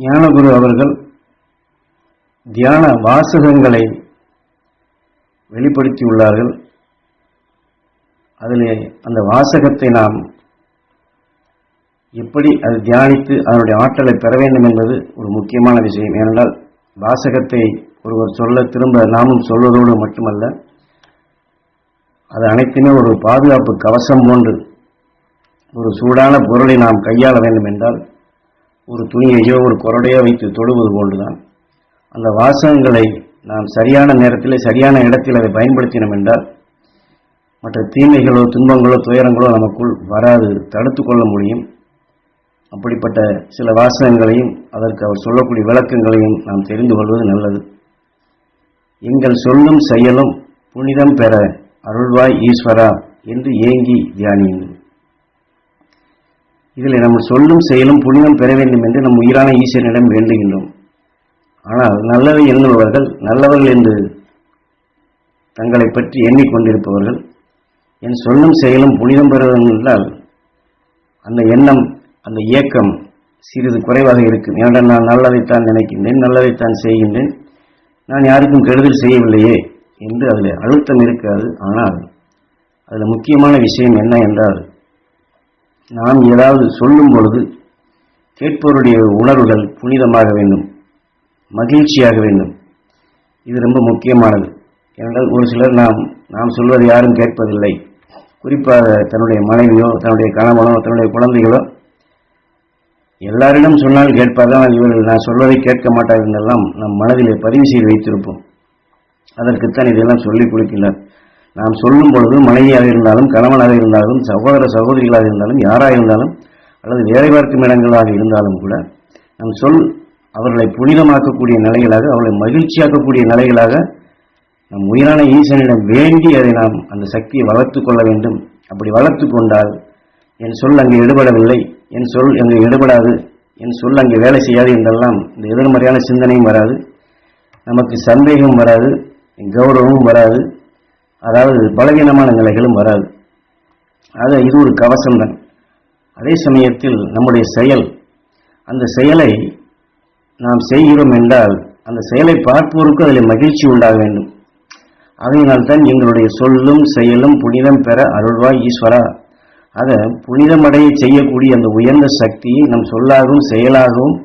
ஞானகுரு அவர்கள் தியான வாசகங்களை வெளிப்படுத்தியுள்ளார்கள். அதிலே அந்த வாசகத்தை நாம் எப்படி அது தியானித்து அதனுடைய ஆற்றலை பெற வேண்டும் என்பது ஒரு முக்கியமான விஷயம். ஏனென்றால் வாசகத்தை ஒருவர் சொல்ல திரும்ப நாமும் சொல்வதோடு மட்டுமல்ல அது அனைத்துமே ஒரு பாதுகாப்பு கவசம் போன்று ஒரு சூடான பொருளை நாம் கையாள வேண்டும் என்றால் ஒரு துணியையோ ஒரு குரடையோ வைத்து தொழுவது போன்றுதான். அந்த வாசகங்களை நாம் சரியான நேரத்தில் சரியான இடத்தில் அதை பயன்படுத்தினோம் என்றால் மற்ற தீமைகளோ துன்பங்களோ துயரங்களோ நமக்குள் வராது தடுத்து கொள்ள முடியும். அப்படிப்பட்ட சில வாசகங்களையும் அதற்கு அவர் சொல்லக்கூடிய விளக்கங்களையும் நாம் தெரிந்து கொள்வது நல்லது. எங்கள் சொல்லும் செயலும் புனிதம் பெற அருள்வாய் ஈஸ்வரா என்று ஏங்கி தியானியுங்கள். இதில் நம்ம சொல்லும் செயலும் புனிதம் பெற வேண்டும் என்று நம் உயிரான ஈஸ்வரனிடம் வேண்டுகின்றோம். ஆனால் நல்லவை எண்ணுபவர்கள் நல்லவர்கள் என்று தங்களை பற்றி எண்ணிக்கொண்டிருப்பவர்கள் என் சொல்லும் செயலும் புனிதம் பெறுவது என்றால் அந்த எண்ணம் அந்த இயக்கம் சிறிது குறைவாக இருக்கும். ஏனென்றால் நான் நல்லதைத்தான் நினைக்கின்றேன் நல்லதைத்தான் செய்கின்றேன். நான் யாருக்கும் கெடுதல் செய்யவில்லையே என்று அதில் அழுத்தம் இருக்காது. ஆனால் அதில் முக்கியமான விஷயம் என்ன என்றால் நாம் ஏதாவது சொல்லும் பொழுது கேட்பவருடைய உணர்வுகள் புனிதமாக வேண்டும் மகிழ்ச்சியாக வேண்டும். இது ரொம்ப முக்கியமானது. ஏனென்றால் ஒரு சிலர் நாம் நாம் சொல்வதை யாரும் கேட்பதில்லை. குறிப்பாக தன்னுடைய மனைவியோ தன்னுடைய கணவனோ தன்னுடைய குழந்தைகளோ எல்லாரிடம் சொன்னால் கேட்பார்கள் இவர்கள் நான் சொல்வதை கேட்க மாட்டார்கள் என்றெல்லாம் நம் மனதிலே பதிவு செய்து வைத்திருப்போம். அதற்குத்தான் இதெல்லாம் சொல்லிக் கொடுக்கின்றார். நாம் சொல்லும் பொழுது மனைவியாக இருந்தாலும் கணவனாக இருந்தாலும் சகோதர சகோதரிகளாக இருந்தாலும் யாராக இருந்தாலும் அல்லது வேலை பார்க்கும் இடங்களாக இருந்தாலும் கூட நம் சொல் அவர்களை புனிதமாக்கக்கூடிய நிலைகளாக அவர்களை மகிழ்ச்சியாக்கக்கூடிய நிலைகளாக நம் உயிரான ஈசனிடம் வேண்டி அதை நாம் அந்த சக்தியை வளர்த்து கொள்ள வேண்டும். அப்படி வளர்த்து கொண்டால் என் சொல் அங்கே ஈடுபடவில்லை என் சொல் அங்கே ஈடுபடாது என் சொல் அங்கே வேலை செய்யாது என்றெல்லாம் இந்த எதிர்மறையான சிந்தனையும் வராது. நமக்கு சந்தேகம் வராது கௌரவமும் வராது. அதாவது பலவீனமான நிலைகளும் வராது. அது இது ஒரு கவசம்தான் அதே சமயத்தில் நம்முடைய செயல் அந்த செயலை நாம் செய்கிறோம் என்றால் அந்த செயலை பார்ப்போருக்கு அதில் மகிழ்ச்சி உண்டாக வேண்டும். ஆகையினால்தான் எங்களுடைய சொல்லும் செயலும் புனிதம் பெற அருள்வாய் ஈஸ்வரா. அதை புனிதமடைய செய்யக்கூடிய அந்த உயர்ந்த சக்தியை நம் சொல்லாகவும் செயலாகவும்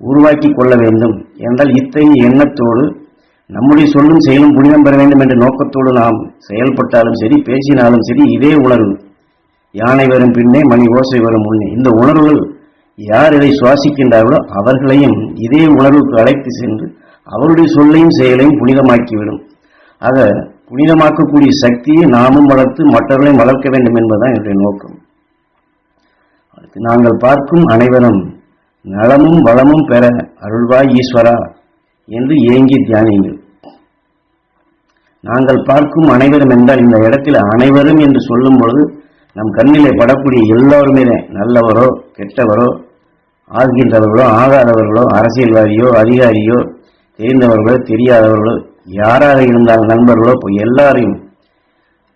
உருவாக்கி கொள்ள வேண்டும் என்றால் இத்தகைய எண்ணத்தோடு நம்முடைய சொல்லும் செயலும் புனிதம் பெற வேண்டும் என்ற நோக்கத்தோடு நாம் செயல்பட்டாலும் சரி பேசினாலும் சரி இதே உணர்வு. யானை வரும் பின்னே மணி ஓசை வரும் முன்னே. இந்த உணர்வுகள் யார் இதை சுவாசிக்கின்றார்களோ அவர்களையும் இதே உணர்வுக்கு அழைத்து சென்று அவருடைய சொல்லையும் செயலையும் புனிதமாக்கிவிடும். ஆக புனிதமாக்கக்கூடிய சக்தியை நாமும் வளர்த்து மற்றவர்களையும் வளர்க்க வேண்டும் என்பதுதான் என்னுடைய நோக்கம். நாங்கள் பார்க்கும் அனைவரும் நலமும் வளமும் பெற அருள்வாய் ஈஸ்வரா. என்று ஏங்கி தியானியுங்கள். நாங்கள் பார்க்கும் அனைவரும் என்றால் இந்த இடத்தில் அனைவரும் என்று சொல்லும் பொழுது நம் கண்ணிலே படக்கூடிய எல்லோருமே நல்லவரோ கெட்டவரோ ஆகின்றவர்களோ ஆகாதவர்களோ அரசியல்வாதியோ அதிகாரியோ தெரிந்தவர்களோ தெரியாதவர்களோ யாராக இருந்தாலும் நண்பர்களோ எல்லாரையும்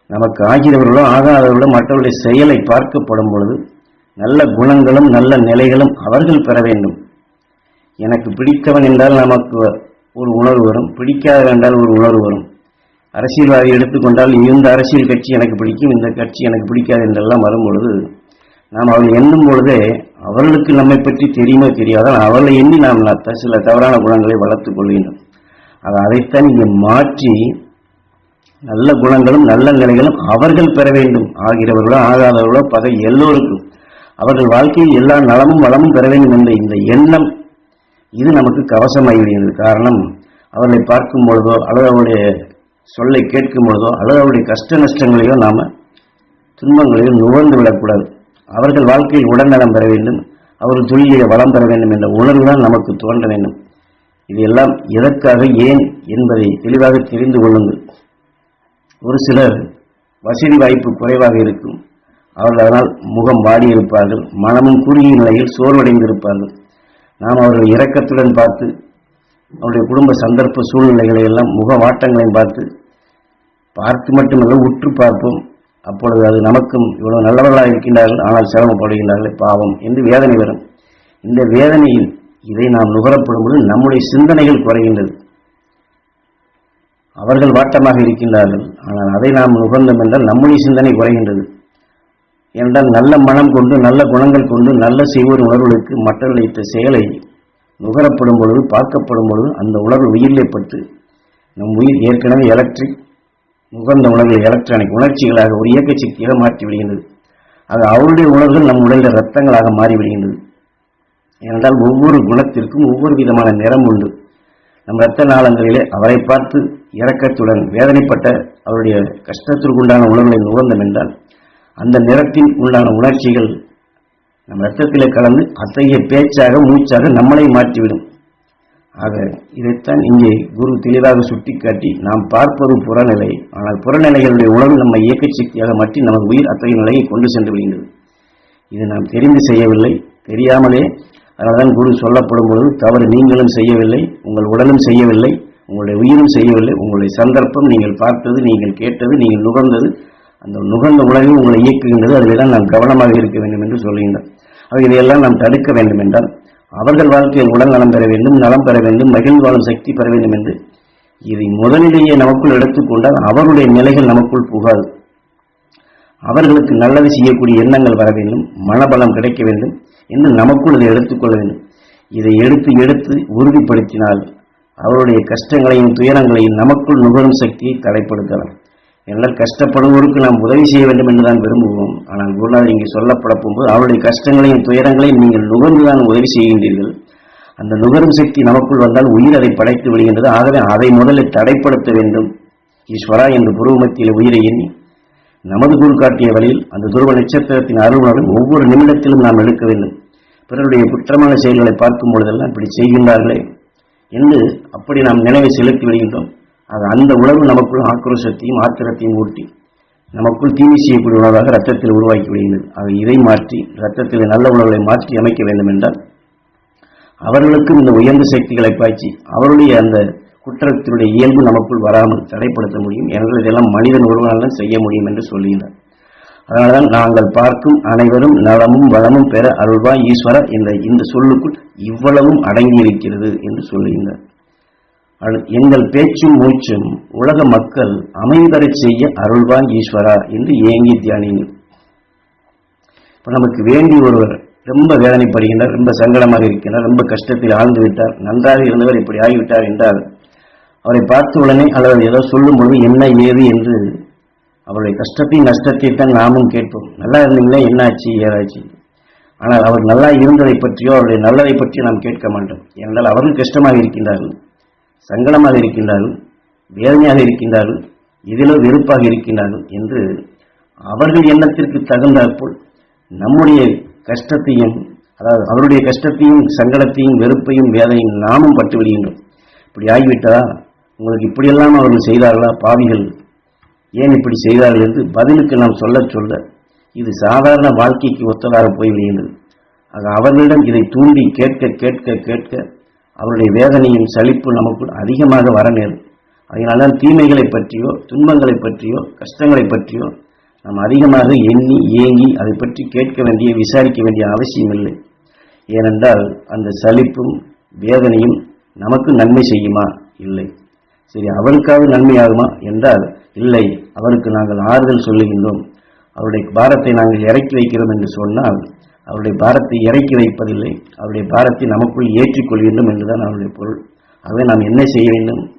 நமக்கு ஆகிறவர்களோ ஆகாதவர்களோ மற்றவருடைய செயலை பார்க்கப்படும் பொழுது நல்ல குணங்களும் நல்ல நிலைகளும் அவர்கள் பெற வேண்டும். எனக்கு பிடித்தவன் என்றால் நமக்கு ஒரு உணர்வு வரும். பிடிக்காதவன் என்றால் ஒரு உணர்வு வரும். அரசியல்வாதி எடுத்துக்கொண்டால் இந்த அரசியல் கட்சி எனக்கு பிடிக்கும் இந்த கட்சி எனக்கு பிடிக்காது என்றெல்லாம் வரும்பொழுது நாம் அவர்கள் எண்ணும் பொழுதே அவர்களுக்கு நம்மை பற்றி தெரியுமோ தெரியாதால் அவர்களை எண்ணி நாம் சில தவறான குணங்களை வளர்த்துக் கொள்கின்றோம். அது அதைத்தான் இங்கே மாற்றி நல்ல குணங்களும் நல்ல நிலைகளும் அவர்கள் பெற வேண்டும். ஆகிறவர்களோ ஆகாதவர்களோ பதவி எல்லோருக்கும். அவர்கள் வாழ்க்கையில் எல்லா நலமும் வளமும் பெற வேண்டும் என்ற இந்த எண்ணம் இது நமக்கு கவசமாகிவிடுகிறது. காரணம் அவர்களை பார்க்கும் பொழுதோ அல்லது அவருடைய சொல்லை கேட்கும் பொழுதோ அல்லது அவருடைய கஷ்ட நஷ்டங்களையோ நாம் துன்பங்களையோ நுகர்ந்து விடக்கூடாது. அவர்கள் வாழ்க்கையில் உடல்நலம் பெற வேண்டும் அவர்கள் தொழிலில் வளம் பெற வேண்டும் என்ற உணர்வு தான் நமக்கு தோன்ற வேண்டும். இது எல்லாம் எதற்காக ஏன் என்பதை தெளிவாக தெரிந்து கொள்ளுங்கள். ஒரு சிலர் வசதி வாய்ப்பு குறைவாக இருக்கும். அவர்கள் அதனால் முகம் வாடியிருப்பார்கள் மனமும் குறுகிய நிலையில் சோர்வடைந்திருப்பார்கள். நாம் அவர்கள் இரக்கத்துடன் பார்த்து அவருடைய குடும்ப சந்தர்ப்ப சூழ்நிலைகளை எல்லாம் முக வாட்டங்களையும் பார்த்து பார்த்து மட்டுமல்ல உற்று பார்ப்போம். அப்பொழுது அது நமக்கும் இவ்வளவு நல்லவர்களாக இருக்கின்றார்கள் ஆனால் சிரமப்படுகின்றார்களே பாவம் என்று வேதனை வரும். இந்த வேதனையில் இதை நாம் நுகரப்படும் பொழுது நம்முடைய சிந்தனைகள் குறைகின்றது. அவர்கள் வாட்டமாக இருக்கின்றார்கள் ஆனால் அதை நாம் நுகர்ந்தோம் என்றால் நம்முடைய சிந்தனை குறைகின்றது. என்றால் நல்ல மனம் கொண்டு நல்ல குணங்கள் கொண்டு நல்ல செய்வோர் உணர்வுகளுக்கு மற்றவர்களித்த செயலை நுகரப்படும் பொழுது பார்க்கப்படும் பொழுது அந்த உணர்வு உயிரிலே பட்டு நம் உயிர் ஏற்கனவே எலக்ட்ரிக் நுகர்ந்த உணர்வுகள் எலக்ட்ரானிக் உணர்ச்சிகளாக ஒரு இயக்க சக்தியாக மாற்றி விடுகின்றது. அது அவருடைய உணர்வுகள் நம் உடலில் ரத்தங்களாக மாறிவிடுகின்றது ஏனென்றால் ஒவ்வொரு குணத்திற்கும் ஒவ்வொரு விதமான நிறம் உண்டு. நம் இரத்த நாளங்களிலே அவரை பார்த்து இறக்கத்துடன் வேதனைப்பட்ட அவருடைய கஷ்டத்திற்குண்டான உணர்வுகளை நுகர்ந்தோம் என்றால் அந்த நிறத்தின் உண்டான உணர்ச்சிகள் நம் ரத்தத்திலே கலந்து அத்தகைய பேச்சாக மூச்சாக நம்மளை மாற்றிவிடும். ஆக இதைத்தான் இங்கே குரு தெளிவாக சுட்டிக்காட்டி நாம் பார்ப்பது புறநிலை. ஆனால் புறநிலைகளுடைய உணவு நம்ம இயக்க சக்தியாக மாற்றி நமது உயிர் அத்தகைய நிலையை கொண்டு சென்று விடுகின்றது. இது நாம் தெரிந்து செய்யவில்லை. தெரியாமலே அதனால்தான் குரு சொல்லப்படும் பொழுது தவறு நீங்களும் செய்யவில்லை உங்கள் உடலும் செய்யவில்லை உங்களுடைய உயிரும் செய்யவில்லை உங்களுடைய சந்தர்ப்பம் நீங்கள் பார்த்தது நீங்கள் கேட்டது நீங்கள் நுகர்ந்தது அந்த நுகர்ந்த உலகம் உங்களை இயக்குகின்றது. அதில்தான் நாம் கவனமாக இருக்க வேண்டும் என்று சொல்லுகின்றார் ஆக இதையெல்லாம் நாம் தடுக்க வேண்டும் என்றால் அவர்கள் வாழ்க்கையில் உடல் நலம் பெற வேண்டும் நலம் பெற வேண்டும் மகிழ்ந்து வாழும் சக்தி பெற வேண்டும் என்று இதை முதலிலேயே நமக்குள் எடுத்துக்கொண்டால் அவருடைய நிலைகள் நமக்குள் புகாது. அவர்களுக்கு நல்லது செய்யக்கூடிய எண்ணங்கள் வர வேண்டும் மனபலம் கிடைக்க வேண்டும் என்று நமக்குள் இதை எடுத்துக்கொள்ள வேண்டும். இதை எடுத்து எடுத்து உறுதிப்படுத்தினால் அவருடைய கஷ்டங்களையும் துயரங்களையும் நமக்குள் நுகரும் சக்தியை தடைப்படுத்தலாம். எல்லாம் கஷ்டப்படுவோருக்கு நாம் உதவி செய்ய வேண்டும் என்றுதான் விரும்புவோம். ஆனால் குருநாதர் இங்கே சொல்லப்பட போகும்போது அவருடைய கஷ்டங்களையும் துயரங்களையும் நீங்கள் நுகர்ந்துதான் உதவி செய்கின்றீர்கள். அந்த நுகரும் சக்தி நமக்குள் வந்தால் உயிர் அதை படைத்து விடுகின்றது. ஆகவே அதை முதலில் தடைப்படுத்த வேண்டும். ஈஸ்வரா என்று புருவமத்தியில் உயிரை எண்ணி நமது குரு காட்டிய வழியில் அந்த துருவ நட்சத்திரத்தின் அருள்வுடன் ஒவ்வொரு நிமிடத்திலும் நாம் எடுக்க வேண்டும். பிறருடைய குற்றமான செயல்களை பார்க்கும் பொழுதெல்லாம் இப்படி செய்கின்றார்களே என்று அப்படி நாம் நினைவை செலுத்தி விடுகின்றோம். அது அந்த உணர்வு நமக்குள் ஆக்ரோஷத்தையும் ஆத்திரத்தையும் ஊட்டி நமக்குள் தீமை செய்யக்கூடிய உணர்வாக ரத்தத்தில் உருவாக்கி விடுகின்றது அது இதை மாற்றி ரத்தத்தில் நல்ல உணர்வுகளை மாற்றி அமைக்க வேண்டும் என்றால் அவர்களுக்கும் இந்த உயர்ந்த சக்திகளை பாய்ச்சி அவருடைய அந்த குற்றத்தினுடைய இயல்பு நமக்குள் வராமல் தடைப்படுத்த முடியும். எனவே இதெல்லாம் மனிதன் ஒருவனால் செய்ய முடியும் என்று சொல்லுகின்றார். அதனால்தான் நாங்கள் பார்க்கும் அனைவரும் நலமும் வளமும் பெற அருள்வாய் ஈஸ்வரர் என்ற இந்த சொல்லுக்குள் இவ்வளவும் அடங்கியிருக்கிறது என்று சொல்லுகின்றார். எங்கள் பேச்சும் மூச்சும் உலக மக்கள் அமைதரச் செய்ய அருள்வான் ஈஸ்வரா என்று ஏங்கி தியானிங்க இப்ப நமக்கு வேண்டி ஒருவர் ரொம்ப வேதனைப்படுகின்றார் ரொம்ப சங்கடமாக இருக்கின்றார் ரொம்ப கஷ்டத்தில் ஆழ்ந்து விட்டார் நன்றாக இருந்தவர் இப்படி ஆகிவிட்டார் என்றால் அவரை பார்த்த உடனே அல்லது ஏதோ சொல்லும் பொழுது என்ன ஏது என்று அவருடைய கஷ்டத்தையும் நஷ்டத்தையும் தான் நாமும் கேட்போம். நல்லா இருந்தீங்களே என்னாச்சு ஏதாச்சு. ஆனால் அவர் நல்லா இருந்ததை பற்றியோ அவருடைய நல்லதை பற்றியோ நாம் கேட்க மாட்டோம். ஏனென்றால் அவர்கள் கஷ்டமாக இருக்கின்றார்கள். சங்கடமாக இருக்கின்றார்கள் வேதனையாக இருக்கின்றார்கள் இதிலோ வெறுப்பாக இருக்கின்றார்கள் என்று அவர்கள் எண்ணத்திற்கு தகுந்தாற்போல் நம்முடைய கஷ்டத்தையும் அதாவது அவருடைய கஷ்டத்தையும் சங்கடத்தையும் வெறுப்பையும் வேதனையும் நாமும் பட்டு விடுகின்றோம். இப்படி ஆகிவிட்டதா? உங்களுக்கு இப்படியெல்லாம் அவர்கள் செய்தார்களா? பாவிகள் ஏன் இப்படி செய்தார்கள் என்று பதிலுக்கு நாம் சொல்லச் சொல்ல இது சாதாரண வாழ்க்கைக்கு ஒத்ததாக போய்விடுகின்றது. ஆக அவர்களிடம் இதை தூண்டி கேட்க கேட்க கேட்க அவருடைய வேதனையும் சலிப்பு நமக்குள் அதிகமாக வர நேரும் அதனால தீமைகளை பற்றியோ துன்பங்களை பற்றியோ கஷ்டங்களை பற்றியோ நாம் அதிகமாக எண்ணி ஏங்கி அதை பற்றி கேட்க வேண்டிய விசாரிக்க வேண்டிய அவசியம் இல்லை. ஏனென்றால் அந்த சலிப்பும் வேதனையும் நமக்கு நன்மை செய்யுமா? இல்லை. சரி அவருக்காக நன்மையாகுமா? என்றால் இல்லை. அவருக்கு நாங்கள் ஆறுதல் சொல்லுகின்றோம். அவருடைய பாரத்தை நாங்கள் இறக்கி வைக்கிறோம் என்று சொன்னால் அவருடைய பாரத்தை இறக்கி வைப்பதில்லை. அவருடைய பாரத்தை நமக்குள் ஏற்றிக்கொள் வேண்டும் என்றுதான் அவருடைய பொருள். ஆகவே நாம் என்ன செய்ய வேண்டும்?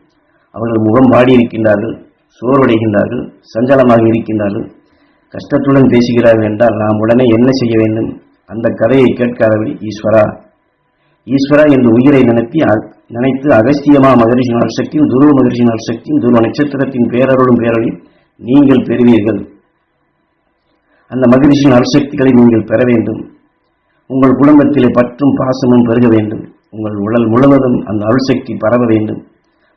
அவர்கள் முகம் வாடி இருக்கின்றார்கள் சோர்வடைகின்றார்கள் சஞ்சலமாக இருக்கின்றார்கள். கஷ்டத்துடன் பேசுகிறார்கள் என்றால் நாம் உடனே என்ன செய்ய வேண்டும்? அந்த கதையை கேட்காதபடி ஈஸ்வரா ஈஸ்வரா என்று உயிரை நினைத்தி அ- நினைத்து அகஸ்தியமா மகரிஷி நர்சக்தியும் துருவ மகரிஷி நர்சக்தியும் துருவ நட்சத்திரத்தின் பேரருளும் பேரொழியும் நீங்கள் பெறுவீர்கள். அந்த மகரிஷி அருசக்திகளை நீங்கள் பெற வேண்டும். உங்கள் குடும்பத்திலே பற்றும் பாசமும் பெருக வேண்டும். உங்கள் உடல் முழுவதும் அந்த அருள்சக்தி பரவ வேண்டும்.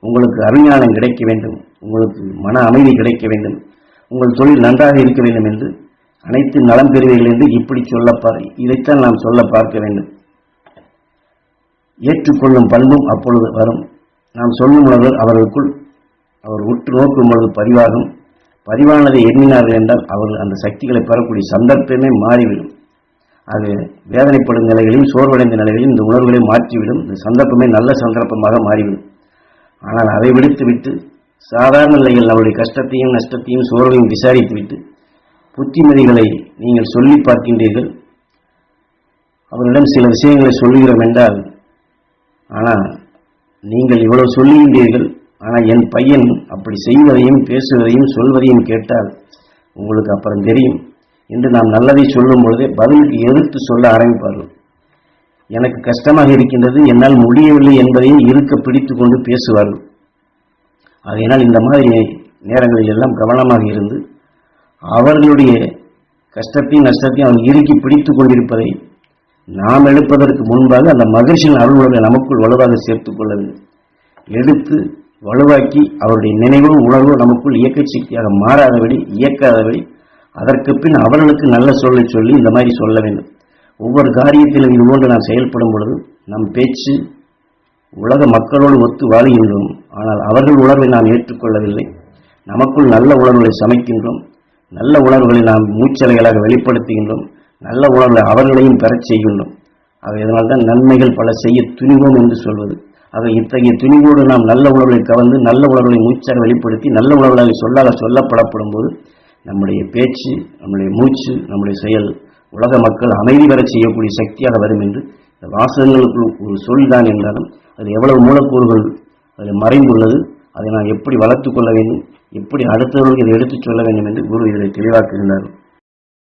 உங்களுக்கு அருஞானம் கிடைக்க வேண்டும். உங்களுக்கு மன அமைதி கிடைக்க வேண்டும். உங்கள் தொழில் நன்றாக இருக்க வேண்டும் என்று அனைத்து நலம் பெறுவீர்கள் என்று இப்படி சொல்ல இதைத்தான் நாம் சொல்ல பார்க்க வேண்டும். ஏற்றுக்கொள்ளும் பண்பும் அப்பொழுது வரும். நாம் சொல்லும் பொழுது அவர்களுக்குள் அவர் உற்று நோக்கும் பொழுது பதிவாகும். பதிவானதை எண்ணினார்கள் என்றால் அவர்கள் அந்த சக்திகளை பெறக்கூடிய சந்தர்ப்பமே மாறிவிடும். அது வேதனைப்படும் நிலைகளையும் சோர்வடைந்த நிலைகளையும் இந்த உணர்வுகளை மாற்றிவிடும். இந்த சந்தர்ப்பமே நல்ல சந்தர்ப்பமாக மாறிவிடும். ஆனால் அதை விடுத்துவிட்டு சாதாரண நிலையில் அவருடைய கஷ்டத்தையும் நஷ்டத்தையும் சோர்வையும் விசாரித்துவிட்டு புத்திமதிகளை நீங்கள் சொல்லி பார்க்கின்றீர்கள். அவரிடம் சில விஷயங்களை சொல்லுகிறோம் என்றால் ஆனால் நீங்கள் இவ்வளவு சொல்லுகின்றீர்கள் ஆனால் என் பையன் அப்படி செய்வதையும் பேசுவதையும் சொல்வதையும் கேட்டால் உங்களுக்கு அப்புறம் தெரியும். என்று நாம் நல்லதை சொல்லும் பொழுதே பதிலுக்கு எதிர்த்து சொல்ல ஆரம்பிப்பார்கள். எனக்கு கஷ்டமாக இருக்கின்றது என்னால் முடியவில்லை என்பதையும் இருக்க பிடித்து கொண்டு பேசுவார்கள். ஆகையினால் இந்த மாதிரி நேரங்களில் எல்லாம் கவனமாக இருந்து அவர்களுடைய கஷ்டத்தையும் நஷ்டத்தையும் அவன் இறுக்கி பிடித்துக் கொண்டிருப்பதை நாம் எடுப்பதற்கு முன்பாக அந்த மகிழ்ச்சியின் அருள்களை நமக்குள் வலுவாக சேர்த்துக் கொள்ள வேண்டும். எடுத்து வலுவாக்கி அவருடைய நினைவோ உணர்வோ நமக்குள் இயக்க சக்தியாக மாறாதபடி இயக்காதபடி அதற்கு பின் அவர்களுக்கு நல்ல சொல்லை சொல்லி இந்த மாதிரி சொல்ல வேண்டும். ஒவ்வொரு காரியத்திலும் இதுபோன்று நாம் செயல்படும் பொழுது நம் பேச்சு உலக மக்களோடு ஒத்து வாழுகின்றோம். ஆனால் அவர்கள் உணர்வை நாம் ஏற்றுக்கொள்ளவில்லை. நமக்குள் நல்ல உணர்வுகளை சமைக்கின்றோம். நல்ல உணர்வுகளை நாம் மூச்சலைகளாக வெளிப்படுத்துகின்றோம். நல்ல உணர்வுகளை அவர்களையும் பெறச் செய்கின்றோம். ஆக இதனால்தான் நன்மைகள் பல செய்ய துணிவோம் என்று சொல்வது. ஆக இத்தகைய துணிவோடு நாம் நல்ல உணர்வுகளை கவர்ந்து நல்ல உணர்வுகளை மூச்சாக வெளிப்படுத்தி நல்ல உணர்வுகளை சொல்லாக சொல்லப்படப்படும் போது நம்முடைய பேச்சு நம்முடைய மூச்சு நம்முடைய செயல் உலக மக்கள் அமைதி பெறச் செய்யக்கூடிய சக்தியாக வரும் என்று இந்த வாசகங்களுக்குள் ஒரு சொல் தான் என்றாலும் அது எவ்வளவு மூலக்கூறுகள் அதில் மறைந்துள்ளது அதை நான் எப்படி வளர்த்து கொள்ள வேண்டும் எப்படி அடுத்தவர்களுக்கு இதை எடுத்துச் சொல்ல வேண்டும் என்று குரு இதில் தெளிவாக்குகின்றார்.